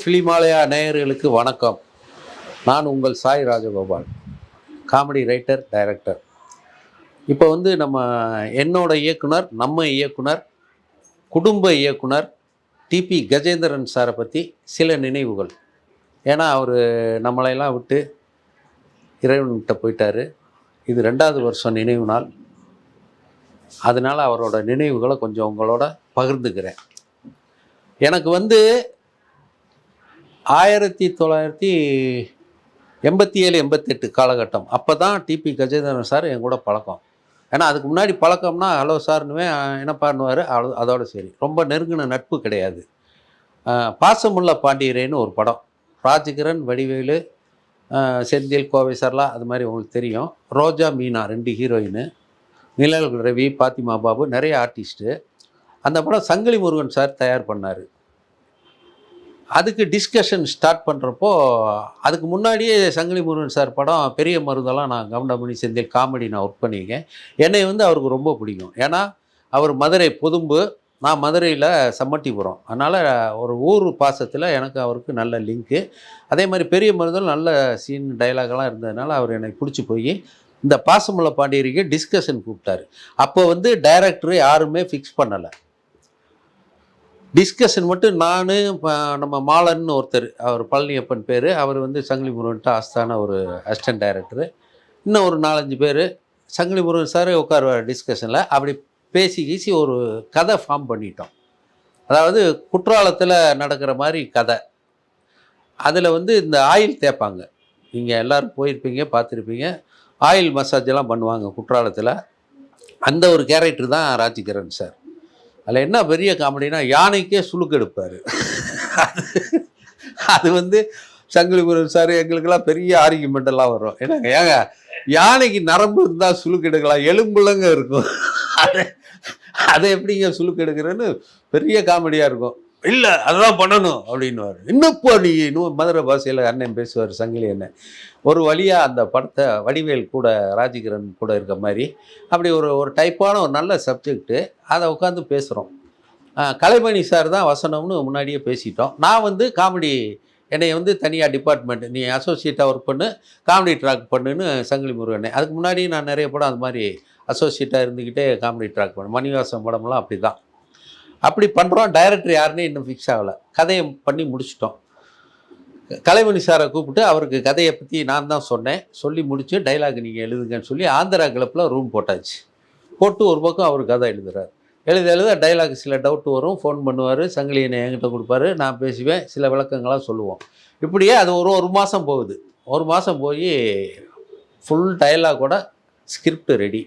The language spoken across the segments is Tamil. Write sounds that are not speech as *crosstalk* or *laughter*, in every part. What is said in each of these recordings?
ஃபிலிமாலயா நேயர்களுக்கு வணக்கம். நான் உங்கள் Sai Rajagopal comedy writer director. இப்போ வந்து நம்ம என்னோட இயக்குனர் நம்ம இயக்குனர் குடும்ப இயக்குனர் டிபி கஜேந்திரன் சாரை பற்றி சில நினைவுகள். ஏன்னா அவர் நம்மளையெல்லாம் விட்டு இறைவன்கிட்ட போயிட்டார். இது ரெண்டாவது வருஷம் நினைவு நாள். அதனால் அவரோட நினைவுகளை கொஞ்சம் உங்களோட பகிர்ந்துக்கிறேன். எனக்கு வந்து ஆயிரத்தி தொள்ளாயிரத்தி எண்பத்தி ஏழு எண்பத்தெட்டு காலகட்டம். அப்போ தான் டிபி கஜேந்திரன் சார் என் கூட பழக்கம். ஏன்னா அதுக்கு முன்னாடி பழக்கம்னா ஹலோ சார்னுவே என்ன பண்ணுவார் அதோட சரி. ரொம்ப நெருங்கின நட்பு கிடையாது. பாசமுள்ள பாண்டியரேன்னு ஒரு படம். ராஜகிரண் வடிவேலு செந்தில் கோவை சர்லா அது மாதிரி உங்களுக்கு தெரியும். ரோஜா மீனா ரெண்டு ஹீரோயின். நிழல் ரவி பாத்திமா பாபு நிறைய ஆர்டிஸ்ட்டு. அந்த படம் சங்கிலி முருகன் சார் தயார் பண்ணார். அதுக்கு டிஸ்கஷன் ஸ்டார்ட் பண்ணுறப்போ அதுக்கு முன்னாடியே சங்கிலி முருகன் சார் படம் பெரிய மருந்தெல்லாம் நான் கவுண்டமணி செந்தில் காமெடி நான் ஒர்க் பண்ணியிருக்கேன். என்னை வந்து அவருக்கு ரொம்ப பிடிக்கும். ஏன்னா அவர் மதுரை பொதும்பு நான் மதுரையில் சம்மட்டிபுரம். அதனால் ஒரு ஊர் பாசத்தில் எனக்கு அவருக்கு நல்ல லிங்க்கு அதே மாதிரி பெரிய மருந்தல் நல்ல சீன் டைலாக்லாம் இருந்ததுனால அவர் எனக்கு பிடிச்சி போய் இந்த பாசமுள்ள பாண்டியரிக்கு டிஸ்கஷன் கூப்பிட்டாரு. அப்போ வந்து டைரக்டர் யாருமே ஃபிக்ஸ் பண்ணலை. டிஸ்கஷன் மட்டும் நான் நம்ம மாலன்னு ஒருத்தர் அவர் பழனியப்பன் பேர். அவர் வந்து சங்கிலி முருகன்ட்டு ஆஸ்தான ஒரு அசிஸ்டன்ட் டைரக்டர் இன்னும் ஒரு நாலஞ்சு பேர். சங்கிலி முருகன் சார் உட்காருவார் டிஸ்கஷனில் அப்படி பேசி கீசி ஒரு கதை ஃபார்ம் பண்ணிட்டோம். அதாவது குற்றாலத்தில் நடக்கிற மாதிரி கதை. அதில் வந்து இந்த ஆயில் தேய்ப்பாங்க. நீங்கள் எல்லோரும் போயிருப்பீங்க பார்த்துருப்பீங்க. ஆயில் மசாஜ் எல்லாம் பண்ணுவாங்க குற்றாலத்தில். அந்த ஒரு கேரக்டர் தான் ராஜிகரன் சார். அதில் என்ன பெரிய காமெடினா யானைக்கே சுழுக்கு எடுப்பார். அது வந்து சங்கிலிபுரம் சார் எங்களுக்கெல்லாம் பெரிய ஆர்கியூமெண்ட் வரும். என்னங்க ஏங்க யானைக்கு நரம்பு இருந்தால் சுழுக்கு எடுக்கலாம் எலும்புலங்க இருக்கும். அதை அதை எப்படிங்க சுழுக்கு எடுக்கிறேன்னு பெரிய காமெடியாக இருக்கும். இல்லை அதெல்லாம் பண்ணணும் அப்படின்னுவார். இன்னப்போ நீ இன்னும் மதுரை பாஷையில் அண்ணன் பேசுவார் சங்கிலி அண்ணன். ஒரு வழியாக அந்த படத்தை வடிவேல் கூட ராஜகிரன் கூட இருக்க மாதிரி அப்படி ஒரு ஒரு டைப்பான ஒரு நல்ல சப்ஜெக்ட்டு அதை உட்காந்து பேசுகிறோம் கலைமணி சார் தான் வசனம்னு முன்னாடியே பேசிட்டோம். நான் வந்து காமெடி என்னை வந்து தனியாக டிபார்ட்மெண்ட் நீ அசோசியேட்டாக ஒர்க் பண்ணு காமெடி ட்ராக் பண்ணுன்னு சங்கிலி முருகனை அதுக்கு முன்னாடி நான் நிறைய படம் அது மாதிரி அசோசியேட்டாக இருந்துக்கிட்டே காமெடி ட்ராக் பண்ணேன். மணிவாசம் படமெல்லாம் அப்படி தான் அப்படி பண்ணுறோம் டைரக்டர் யாருன்னு இன்னும் ஃபிக்ஸ் ஆகலை. கதையை பண்ணி முடிச்சிட்டோம். கலைமணி சாரை கூப்பிட்டு அவருக்கு கதையை பற்றி நான் தான் சொன்னேன். சொல்லி முடிச்சு டைலாக் நீங்கள் எழுதுங்கன்னு சொல்லி ஆந்திரா கிளப்பில் ரூம் போட்டாச்சு. போட்டு ஒரு பக்கம் அவர் கதை எழுதுறாரு. எழுத எழுத டைலாக் சில டவுட் வரும். ஃபோன் பண்ணுவார். சங்கிலியனை என்கிட்ட கொடுப்பாரு. நான் பேசுவேன். சில விளக்கங்களாக சொல்லுவோம். இப்படியே அது ஒரு ஒரு மாதம் போகுது. ஒரு மாதம் போய் ஃபுல் டைலாகோட ஸ்கிரிப்ட் ரெடி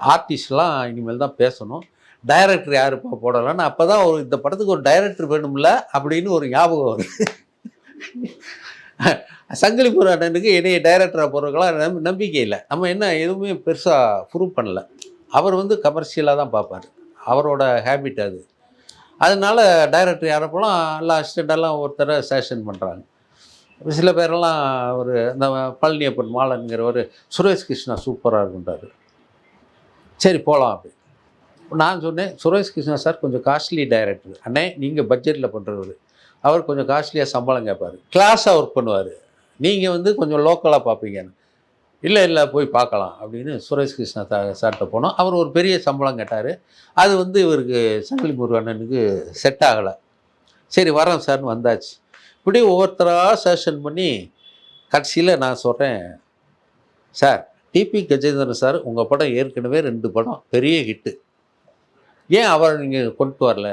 ஆர்டிஸ்ட்லாம் இனிமேல் தான் பேசணும். டைரக்டர் யாருப்பா போடலான்னு அப்போ தான் ஒரு இந்த படத்துக்கு ஒரு டைரக்டர் வேணும்ல அப்படின்னு ஒரு ஞாபகம் வருது. சங்கிலிபுர அண்ணனுக்கு என்னைய டைரக்டராக போகிறவங்களாம் நம் நம்பிக்கை இல்லை. நம்ம என்ன எதுவுமே பெருசாக ப்ரூவ் பண்ணல. அவர் வந்து கமர்ஷியலாக தான் பார்ப்பார். அவரோட ஹேபிட் அது. அதனால டைரக்டர் யாரப்போலாம் எல்லாம் அசிஸ்டண்டெல்லாம் ஒருத்தரை சேஷன் பண்ணுறாங்க சில பேரெல்லாம் ஒரு இந்த பழனியப்பன் மாலன்கிறவர் சுரேஷ் கிருஷ்ணா சூப்பராக இருக்குன்றார். சரி போகலாம் அப்படி. நான் சொன்னேன் சுரேஷ் கிருஷ்ணா சார் கொஞ்சம் காஸ்ட்லி டைரக்டர். அண்ணே நீங்கள் பட்ஜெட்டில் பண்ணுறவர் அவர் கொஞ்சம் காஸ்ட்லியாக சம்பளம் கேட்பார் கிளாஸாக ஒர்க் பண்ணுவார். நீங்கள் வந்து கொஞ்சம் லோக்கலாக பார்ப்பீங்கன்னு இல்லை இல்லை போய் பார்க்கலாம் அப்படின்னு சுரேஷ் கிருஷ்ணா சா சார்கிட்ட போனோம். அவர் ஒரு பெரிய சம்பளம் கேட்டார். அது வந்து இவருக்கு சங்கிலி முருகண்ணனுக்கு செட் ஆகலை. சரி வரோம் சார்னு வந்தாச்சு. இப்படி ஒவ்வொருத்தராக செஷன் பண்ணி கடைசியில் நான் சொல்கிறேன் சார் டிபி கஜேந்திரன் சார் உங்கள் படம் ஏற்கனவே ரெண்டு படம் பெரிய ஹிட்டு ஏன் அவரை நீங்கள் கொண்டு வரல?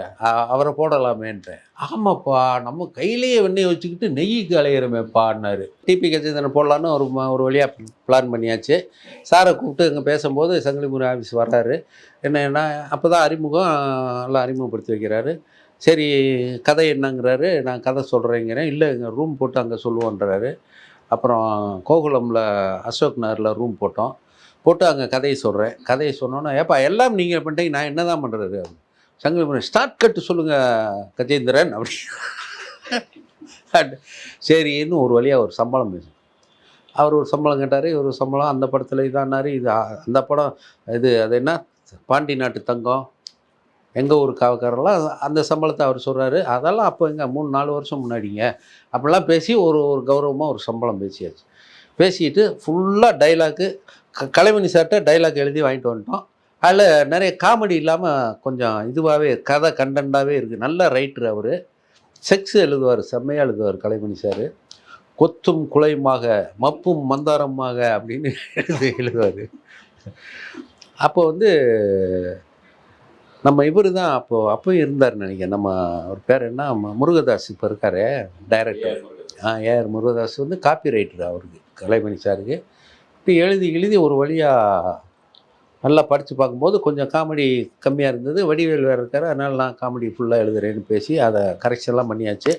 அவரை போடலாமேன்றேன். ஆமாப்பா நம்ம கையிலேயே வெண்ணெய் வச்சுக்கிட்டு நெய்யுக்கு அலையிறமேப்பான்னாரு டிபி கஜேந்திரன் போடலான்னு ஒரு ஒரு வழியாக பிளான் பண்ணியாச்சு. சாரை கூப்பிட்டு இங்கே பேசும்போது சங்கிலிமுறை ஆஃபீஸ் வர்றாரு. என்னன்னா அப்போ தான் அறிமுகம் எல்லாம் அறிமுகப்படுத்தி வைக்கிறாரு. சரி கதை என்னங்கிறாரு நான் கதை சொல்கிறேங்கிறேன் இல்லை எங்கள் ரூம் போட்டு அங்கே சொல்லுவோன்றாரு. அப்புறம் கோகுலமில் அசோக் நகரில் ரூம் போட்டோம். போட்டு அங்கே கதையை சொல்கிறேன் கதையை சொன்னோன்னா ஏப்பா எல்லாம் நீங்கள் பண்ணிட்டீங்க நான் என்ன தான் பண்ணுறது சங்கிலி ஸ்டார்ட் கட்டு சொல்லுங்கள் கஜேந்திரன். அப்படி. சரின்னு ஒரு வழியாக ஒரு சம்பளம் பேசும் அவர் ஒரு சம்பளம் கேட்டார் ஒரு சம்பளம் அந்த படத்தில் இதானார் இது அந்த படம் இது அது என்ன? பாண்டி நாட்டு தங்கம். எங்கள் ஊர் காவக்காரெல்லாம் அந்த சம்பளத்தை அவர் சொல்கிறாரு அதெல்லாம் அப்போ எங்க மூணு நாலு வருஷம் முன்னாடிங்க. அப்படிலாம் பேசி ஒரு ஒரு கௌரவமாக ஒரு சம்பளம் பேசியாச்சு. பேசிட்டு ஃபுல்லாக டைலாக்கு க கலைமணி சார்கிட்ட டைலாக் எழுதி வாங்கிட்டு வந்துட்டோம். அதில் நிறைய காமெடி இல்லாமல் கொஞ்சம் இதுவாகவே கதை கண்டென்ட்டாகவே இருக்குது நல்ல ரைட்டர் அவர். செக்ஸ் எழுதுவார் செம்மையாக எழுதுவார் கலைமணி சார். கொத்தும் குலையுமாக மப்பும் மந்தாரமாக அப்படின்னு *laughs* எழுதி எழுதுவார். அப்போ வந்து நம்ம இவர் தான் அப்போது அப்போயும் இருந்தார் நினைக்கிறேன். நம்ம அவர் பேர் என்ன? முருகதாஸ் இப்போ இருக்காரு டைரக்டர் ஆ ஏஆர் முருகதாஸ் வந்து காப்பி ரைட்டர் அவருக்கு கலைமணி சாருக்கு இப்படி எழுதி எழுதி ஒரு வழியாக நல்லா படித்து பார்க்கும்போது கொஞ்சம் காமெடி கம்மியாக இருந்தது. வடிவேல் வேறு இருக்காரு அதனால் நான் காமெடி ஃபுல்லாக எழுதுறேன்னு பேசி அதை கரெக்ஷன்லாம் பண்ணியாச்சு.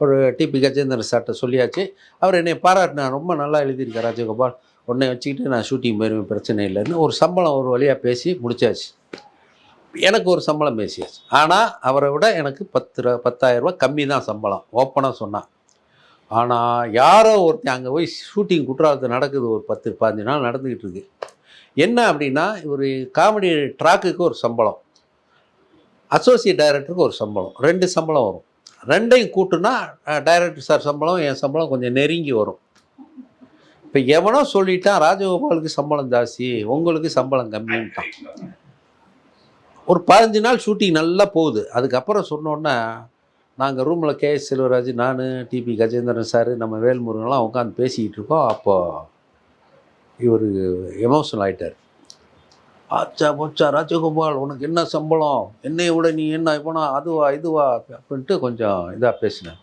ஒரு டிபி கஜேந்திரன் சார்ட்ட சொல்லியாச்சு. அவர் என்னை பாராட்டினா ரொம்ப நல்லா எழுதியிருக்கார் ராஜகோபால். உடனே வச்சுக்கிட்டு நான் ஷூட்டிங் போயிருவேன் பிரச்சனை இல்லைன்னு. ஒரு சம்பளம் ஒரு வழியாக பேசி முடிச்சாச்சு. எனக்கு ஒரு சம்பளம் பேசியாச்சு. ஆனால் அவரை விட எனக்கு பத்து ரூபா பத்தாயிரம் கம்மி தான் சம்பளம். ஓப்பனாக சொன்னான். ஆனால் யாரோ ஒருத்தன் அங்கே போய் ஷூட்டிங் குற்றாலத்தில் நடக்குது ஒரு பத்து பதினஞ்சு நாள் நடந்துக்கிட்டு இருக்கு. என்ன அப்படின்னா ஒரு காமெடி ட்ராக்குக்கு ஒரு சம்பளம். அசோசியேட் டைரக்டருக்கு ஒரு சம்பளம். ரெண்டு சம்பளம் வரும். ரெண்டையும் கூட்டுனா டைரக்டர் சார் சம்பளம் என் சம்பளம் கொஞ்சம் நெருங்கி வரும். இப்போ எவனோ சொல்லிட்டான் ராஜகோபாலுக்கு சம்பளம் ஜாஸ்தி உங்களுக்கு சம்பளம் கம்மின்ட்டான். ஒரு பதினஞ்சு நாள் ஷூட்டிங் நல்லா போகுது. அதுக்கப்புறம் சொன்னோன்னே நாங்கள் ரூமில் கேஎஸ் செல்வராஜ் நான் டிபி கஜேந்திரன் சார் நம்ம வேல்முருகன்லாம் உட்காந்து பேசிக்கிட்டு இருக்கோம். அப்போ இவர் எமோஷனல் ஆகிட்டார் ஆச்சா போச்சா ராஜகோபால் உனக்கு என்ன சம்பளம்? என்னைய விட நீ என்ன போனா அதுவா இதுவா? அப்படின்ட்டு கொஞ்சம் இதாக பேசினேன்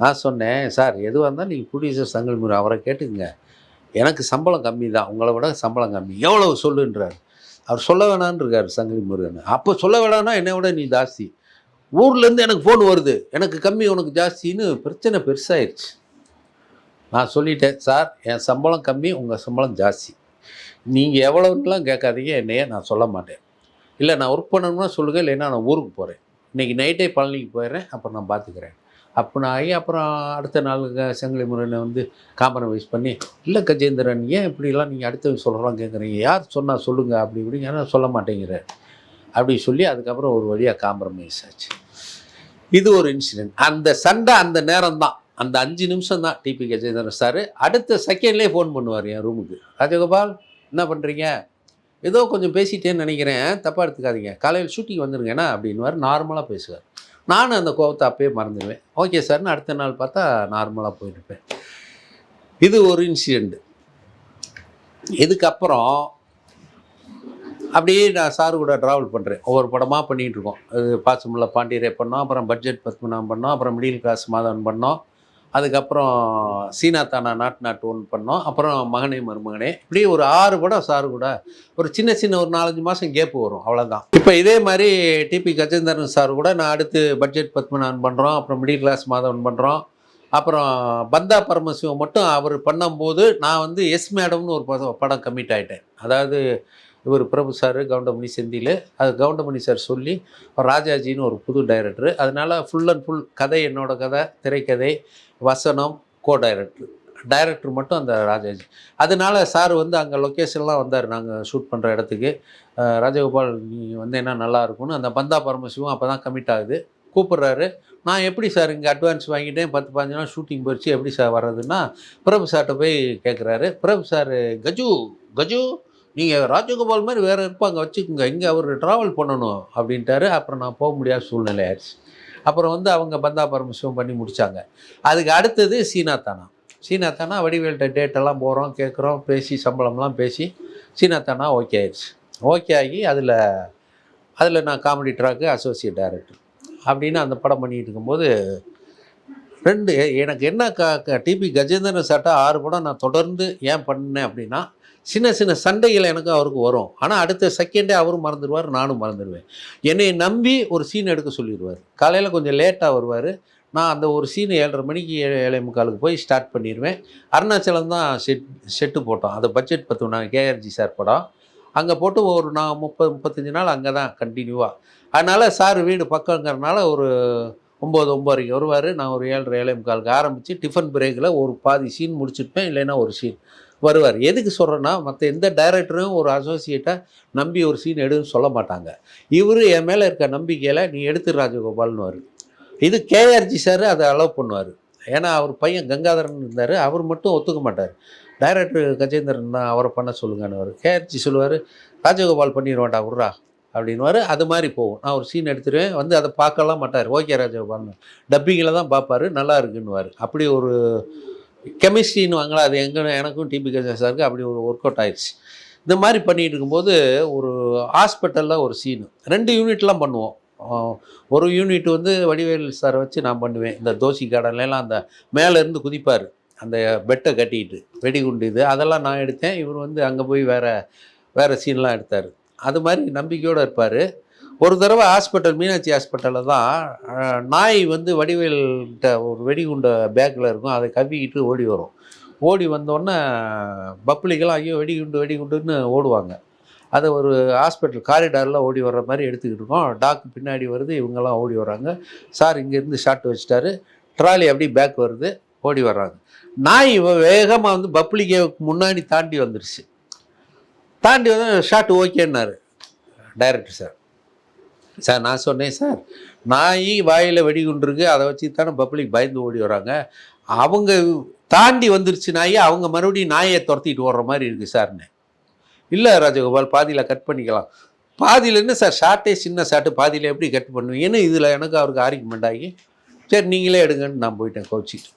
நான் சொன்னேன் சார் எதுவாக இருந்தாலும் நீங்கள் ப்ரொடியூசர் சங்கல் முறை அவரை கேட்டுக்குங்க. எனக்கு சம்பளம் கம்மி தான். உங்களை விட சம்பளம் கம்மி. எவ்வளவு சொல்லுன்றார். அவர் சொல்ல வேணான்னு இருக்கார் சங்கரி முருகன். அப்போ சொல்ல வேணான்னா என்னை விட நீ ஜாஸ்தி. ஊர்லேருந்து எனக்கு ஃபோன் வருது. எனக்கு கம்மி உனக்கு ஜாஸ்தின்னு பிரச்சனை பெருசாயிருச்சு. நான் சொல்லிட்டேன் சார் என் சம்பளம் கம்மி உங்கள் சம்பளம் ஜாஸ்தி. நீங்கள் எவ்வளோன்னுலாம் கேட்காதீங்க என்னையே நான் சொல்ல மாட்டேன். இல்லை நான் ஒர்க் பண்ணணும்னா சொல்லுங்கள் இல்லைன்னா நான் ஊருக்கு போகிறேன் இன்றைக்கி நைட்டே பழனிக்கு போயிடுறேன் அப்புறம் நான் பார்த்துக்கிறேன் அப்படின்னு ஆகி அப்புறம் அடுத்த நாள் செங்கலை முறையில் வந்து காம்ப்ரமைஸ் பண்ணி இல்லை கஜேந்திரன் ஏன் இப்படிலாம் நீங்கள் அடுத்தவங்க சொல்கிறோம் கேட்குறீங்க யார் சொன்னால் சொல்லுங்கள் அப்படி இப்படிங்க ஆனால் சொல்ல மாட்டேங்கிற அப்படி சொல்லி அதுக்கப்புறம் ஒரு வழியாக காம்ப்ரமைஸ் ஆச்சு. இது ஒரு இன்சிடென்ட் அந்த சண்டை அந்த நேரம் தான் அந்த அஞ்சு நிமிஷம் தான் டிபி கஜேந்திரன் சார். அடுத்த செகண்ட்லேயே ஃபோன் பண்ணுவார் என் ரூமுக்கு ராஜகோபால் என்ன பண்ணுறீங்க ஏதோ கொஞ்சம் பேசிட்டேன்னு நினைக்கிறேன். தப்பாக எடுத்துக்காதீங்க. காலையில் ஷூட்டிங் வந்துருங்கண்ணா அப்படின்னுவார். நார்மலாக பேசுவார். நானும் அந்த கோபத்தை அப்பயே மறந்துடுவேன். ஓகே சார்னு அடுத்த நாள் பார்த்தா நார்மலாக போயிருப்பேன். இது ஒரு இன்சிடெண்ட்டு இதுக்கப்புறம் அப்படியே நான் சார் கூட ட்ராவல் பண்ணுறேன் ஒவ்வொரு படமாக பண்ணிகிட்டு இருக்கோம். அது பாசமுள்ள பாண்டியரே பண்ணோம் அப்புறம் பட்ஜெட் பத்மநாபம் பண்ணோம் அப்புறம் மிடில் கிளாஸ் மாதவன் பண்ணோம். அதுக்கப்புறம் சீனா தானா நாட்டு நாட்டு ஒன்று பண்ணோம். அப்புறம் மகனே மருமகனே. இப்படி ஒரு ஆறு படம் சார் கூட. ஒரு சின்ன சின்ன ஒரு நாலஞ்சு மாதம் கேப்பு வரும். அவ்வளோதான் இப்போ இதே மாதிரி டிபி கஜேந்திரன் சார் கூட நான் அடுத்து பட்ஜெட் பத்மநாதன் பண்ணுறோம் அப்புறம் மிடில் கிளாஸ் மாதவன் பண்ணுறோம் அப்புறம் பந்தா பரமசிவம் மட்டும் அவர் பண்ணும்போது நான் வந்து எஸ் மேடம்னு ஒரு படம் படம் கமிட் ஆகிட்டேன் அதாவது இவர் பிரபு சார் கவுண்டமணி செந்தில் அது கவுண்டமணி சார் சொல்லி ராஜாஜின்னு ஒரு புது டைரக்டர் அதனால் ஃபுல் அண்ட் ஃபுல் கதை என்னோட கதை திரைக்கதை வசனம் கோ டைரக்டர் டைரக்டர் மட்டும் அந்த ராஜாஜி. அதனால சார் வந்து அங்கே லொக்கேஷன்லாம் வந்தார் நாங்கள் ஷூட் பண்ணுற இடத்துக்கு. ராஜகோபால் நீ வந்து என்ன நல்லாயிருக்கும்னு அந்த பந்தா பரமசிவம் அப்போ தான் கமிட் ஆகுது. கூப்பிட்றாரு. நான் எப்படி சார் இங்கே அட்வான்ஸ் வாங்கிட்டேன் பத்து பதினஞ்சு நாள் ஷூட்டிங் போயிடுச்சு எப்படி சார் வர்றதுன்னா பிரபு சார்கிட்ட போய் கேட்குறாரு பிரபு சார் கஜு கஜு நீங்கள் ராஜகோபால் மாதிரி வேறு இருப்பாங்க வச்சுக்கோங்க. இங்கே அவர் ட்ராவல் பண்ணணும் அப்படின்ட்டாரு. அப்புறம் நான் போக முடியாத சூழ்நிலை ஆயிடுச்சு. அப்புறம் வந்து அவங்க பந்தா பரமசிவம் பண்ணி முடித்தாங்க அதுக்கு அடுத்தது சீனாத்தானா. சீனாத்தானா வடிவேல்கிட்ட டேட்டெல்லாம் போகிறோம் கேட்குறோம் பேசி சம்பளம்லாம் பேசி சீனாத்தானா ஓகே ஆயிடுச்சு. ஓகே ஆகி அதில் அதில் நான் காமெடி ட்ராக்கு அசோசியேட் டைரக்டர் அப்படின்னு அந்த படம் பண்ணிட்டு இருக்கும்போது ரெண்டு எனக்கு என்ன க க டிபி கஜேந்திரன் சாட்டா ஆறு படம் நான் தொடர்ந்து ஏன் பண்ணேன் அப்படின்னா சின்ன சின்ன சண்டைகள் எனக்கு அவருக்கு வரும். ஆனால் அடுத்த செகண்டே அவரும் மறந்துடுவார் நானும் மறந்துடுவேன் என்னை நம்பி ஒரு சீன் எடுக்க சொல்லிடுவார் காலையில் கொஞ்சம் லேட்டாக வருவார். நான் அந்த ஒரு சீன் ஏழரை மணிக்கு ஏழு ஏழை முக்காலுக்கு போய் ஸ்டார்ட் பண்ணிடுவேன் அருணாச்சலம் தான் செட் செட்டு போட்டோம். அந்த பட்ஜெட் பத்து நான் கேஆர்ஜி சார் படம். அங்கே போட்டு ஒரு நான் முப்பது முப்பத்தஞ்சு நாள் அங்கே தான் கண்டினியூவாக அதனால் சார் வீடு பக்கங்கிறனால ஒரு ஒம்பது ஒம்பதரைக்கு வருவார். நான் ஒரு ஏழரை ஏழை முக்காலுக்கு ஆரம்பித்து டிஃபன் பிரேக்கில் ஒரு பாதி சீன் முடிச்சுருப்பேன் இல்லைன்னா ஒரு சீன் வருவார். எதுக்கு சொல்கிறேன்னா மற்ற எந்த டைரக்டரும் ஒரு அசோசியேட்டை நம்பி ஒரு சீன் எடுன்னு சொல்ல மாட்டாங்க. இவர் என் மேலே இருக்க நம்பிக்கையில் நீ எடுத்து ராஜகோபால்னுவார். இது கேஆர்ஜி சார் அதை அலோவ் பண்ணுவார். ஏன்னா அவர் பையன் கங்காதரன் இருந்தார். அவர் மட்டும் ஒத்துக்க மாட்டார். டைரக்டர் கஜேந்திரன் தான் அவரை பண்ண சொல்லுங்கன்னு கேஆர்ஜி சொல்லுவார் ராஜகோபால் பண்ணிடுவான்டா உர்ரா அப்படின்வாரு அது மாதிரி போகும். நான் ஒரு சீன் எடுத்துருவேன். வந்து அதை பார்க்கலாம் மாட்டார். ஓகே ராஜகோபால்னு. டப்பிங்கில் தான் பார்ப்பாரு. நல்லா இருக்குன்னுவார். அப்படி ஒரு கெமிஸ்ட்ரின்னு வாங்கலாம் அது எங்கே எனக்கும் டிபி சாருக்கு அப்படி ஒரு ஒர்க் அவுட் ஆயிடுச்சு இந்த மாதிரி பண்ணிகிட்டு இருக்கும்போது ஒரு ஹாஸ்பிட்டலில் ஒரு சீனு ரெண்டு யூனிட்லாம் பண்ணுவோம். ஒரு யூனிட் வந்து வடிவேல் சாரை வச்சு நான் பண்ணுவேன். இந்த தோசி கார்டன்லாம் அந்த மேலேருந்து குதிப்பார். அந்த பெட்டை கட்டிட்டு வெடிகுண்டு இது அதெல்லாம் நான் எடுத்தேன். இவர் வந்து அங்கே போய் வேறு வேறு சீன்லாம் எடுத்தார். அது மாதிரி நம்பிக்கையோடு இருப்பார். ஒரு தடவை ஹாஸ்பிட்டல் மீனாட்சி ஹாஸ்பிட்டலில் தான் நாய் வந்து வடிவேல்கிட்ட ஒரு வெடிகுண்ட பேக்கில் இருக்கும். அதை கவ்விக்கிட்டு ஓடி வரும். ஓடி வந்தோடனே பப்ளிக்கெல்லாம் ஐயோ வெடிகுண்டு வெடிகுண்டுன்னு ஓடுவாங்க. அதை ஒரு ஹாஸ்பிட்டல் காரிடாரில் ஓடி வர்ற மாதிரி எடுத்துக்கிட்டு இருக்கோம். டாக்கு பின்னாடி வருது இவங்கெல்லாம் ஓடி வர்றாங்க. சார் இங்கேருந்து ஷாட் வச்சுட்டாரு. ட்ராலி அப்படி பேக் வருது ஓடி வர்றாங்க. நாய் வேகமாக வந்து பப்ளிக்கு முன்னாடி தாண்டி வந்துருச்சு. தாண்டி வந்து ஷாட் ஓகேன்னாரு. Director sir. சார் நான் சொன்னேன் சார் நாய் வாயில் வெடிகுண்டு இருக்கு அதை வச்சு தானே பப்ளிக் பயந்து ஓடி வராங்க. அவங்க தாண்டி வந்துருச்சு நாய் அவங்க மறுபடியும் நாயை துரத்திட்டு ஓடுற மாதிரி இருக்குது சார்னு. இல்லை ராஜகோபால் பாதியில் கட் பண்ணிக்கலாம். பாதியில் என்ன சார் ஷார்ட்டே சின்ன ஷார்ட்டு பாதியில் எப்படி கட் பண்ணுவேன் ஏன்னா இதில் எனக்கு அவருக்கு ஆர்குமெண்ட் ஆகி சரி நீங்களே எடுங்கன்னு நான் போயிட்டேன் கோச்சிட்டு.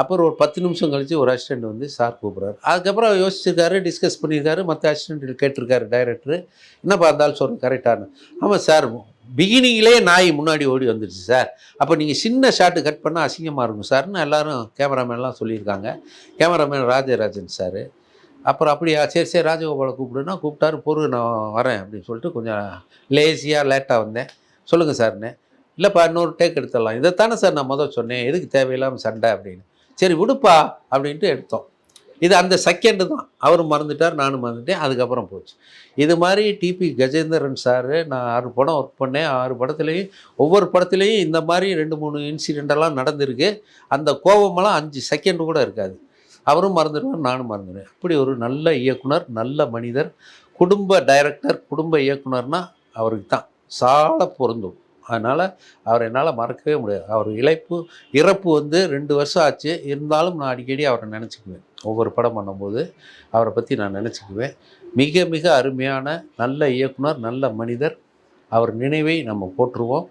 அப்புறம் ஒரு பத்து நிமிஷம் கழித்து ஒரு அசிஸ்டண்ட் வந்து சார் கூப்பிட்றாரு. அதுக்கப்புறம் அவர் யோசிச்சிருக்காரு டிஸ்கஸ் பண்ணியிருக்காரு. மற்ற அசிஸ்டண்ட் கேட்டிருக்காரு டைரக்டர் என்னப்பா இருந்தாலும் சொல்கிறேன் கரெக்டானு ஆமாம் சார் பிகினிங்லேயே நாய் முன்னாடி ஓடி வந்துடுச்சு சார். அப்போ நீங்கள் சின்ன ஷாட்டு கட் பண்ணால் அசிங்கமாக இருக்கும் சார்னு எல்லாரும் கேமராமேன்லாம் சொல்லியிருக்காங்க. Cameraman Rajarajan sir. அப்புறம் அப்படியா சரி சரி ராஜகோபாலை கூப்பிடுனா கூப்பிட்டாரு பொறு நான் வரேன் அப்படின்னு சொல்லிட்டு கொஞ்சம் லேசியாக லேட்டாக வந்தேன். சொல்லுங்கள் சார்னு. இல்லைப்பா இன்னொரு டேக் எடுத்துடலாம். இதைத்தானே சார் நான் முதல் சொன்னேன். எதுக்கு தேவையில்லாமல் சண்டை அப்படின்னு. சரி விடுப்பா அப்படின்ட்டு எடுத்தோம். இது அந்த செகண்டு தான். அவரும் மறந்துட்டார் நானும் மறந்துட்டேன் அதுக்கப்புறம் போச்சு. இது மாதிரி டிபி கஜேந்திரன் சார் நான் ஆறு படம் ஒர்க் பண்ணேன். ஆறு படத்துலேயும் ஒவ்வொரு படத்துலேயும் இந்த மாதிரி ரெண்டு மூணு இன்சிடெண்டெல்லாம் நடந்திருக்கு. அந்த கோபமெல்லாம் அஞ்சு செகண்டு கூட இருக்காது. அவரும் மறந்துடுவார் நானும் மறந்துடுவேன். அப்படி ஒரு நல்ல இயக்குனர் நல்ல மனிதர் குடும்ப டைரக்டர் குடும்ப இயக்குனர்னால் அவருக்கு தான் சால பொருந்தும். அதனால் அவர் என்னால் மறக்கவே முடியாது. அவர் இழைப்பு இறப்பு வந்து ரெண்டு வருஷம் ஆச்சு. இருந்தாலும் நான் அடிக்கடி அவரை நினச்சிக்குவேன். ஒவ்வொரு படம் பண்ணும்போது அவரை பற்றி நான் நினச்சிக்குவேன். மிக மிக அருமையான நல்ல இயக்குனர் நல்ல மனிதர். அவர் நினைவை நம்ம போற்றுவோம்.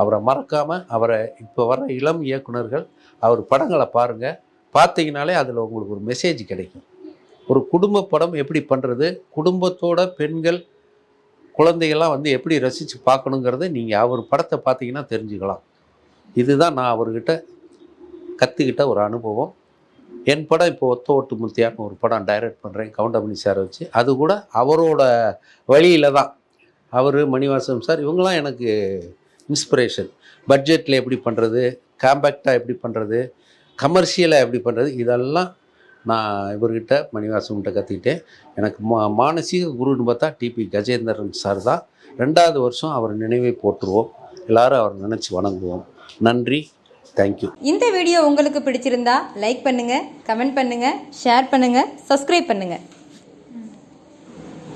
அவரை மறக்காமல் அவரை இப்போ வர இளம் இயக்குனர்கள் அவர் படங்களை பாருங்கள் பார்த்தீங்கனாலே அதில் உங்களுக்கு ஒரு மெசேஜ் கிடைக்கும். ஒரு குடும்ப படம் எப்படி பண்ணுறது குடும்பத்தோட பெண்கள் குழந்தைகள்லாம் வந்து எப்படி ரசித்து பார்க்கணுங்கிறத நீங்கள் அவர் படத்தை பார்த்தீங்கன்னா தெரிஞ்சுக்கலாம். இதுதான் நான் அவர்கிட்ட கற்றுக்கிட்ட ஒரு அனுபவம். என் படம் இப்போ ஒத்த ஓட்டு முத்தியார்னு ஒரு படம் டைரக்ட் பண்ணுறேன் கவுண்டமணி சாரை வச்சு. அது கூட அவரோட வழியில் தான். அவர் மணிவாசன் சார் இவங்களாம் எனக்கு இன்ஸ்பிரேஷன் பட்ஜெட்டில் எப்படி பண்ணுறது காம்பேக்டாக எப்படி பண்ணுறது கமர்ஷியலாக எப்படி பண்ணுறது இதெல்லாம் நான் இவர்கிட்ட மணிவாசன்கிட்ட கற்றுக்கிட்டேன் எனக்கு மா மானசீக குருன்னு பார்த்தா டிபி கஜேந்திரன் சார் தான். ரெண்டாவது வருஷம் அவர் நினைவை போற்றுவோம். எல்லாரும் அவர் நினச்சி வணங்குவோம். நன்றி. தேங்க்யூ இந்த வீடியோ உங்களுக்கு பிடிச்சிருந்தா லைக் பண்ணுங்கள் கமெண்ட் பண்ணுங்கள் ஷேர் பண்ணுங்கள் சப்ஸ்கிரைப் பண்ணுங்கள்